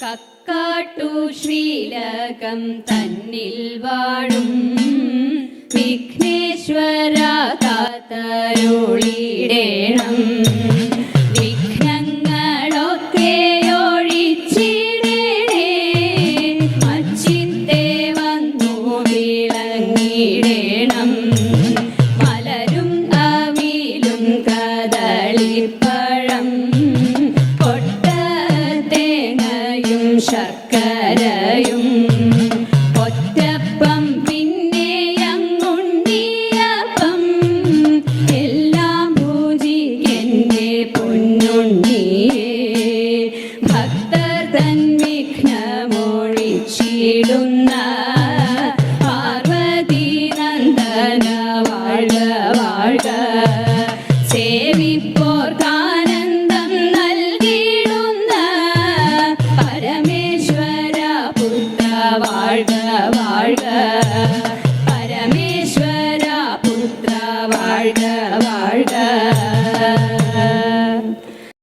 കക്കാട്ടു ശ്രീലകം തന്നിൽ വാഴും. വിഘ്നേശ്വര കാത്തരുളിടേണം അവിലും കദളിപ്പഴം ശർക്കരയും ഒറ്റപ്പം പിന്നെ അങ്ങുണ്ടിയപ്പം എല്ലാം പൂജിക്കെന്നെ പൊന്നുണ്ണിയേ. ഭക്തർ തൻ വിഘ്നമൊഴിച്ചിടുന്ന പാർവതി നന്ദന വാഴ്ക வாழ்க.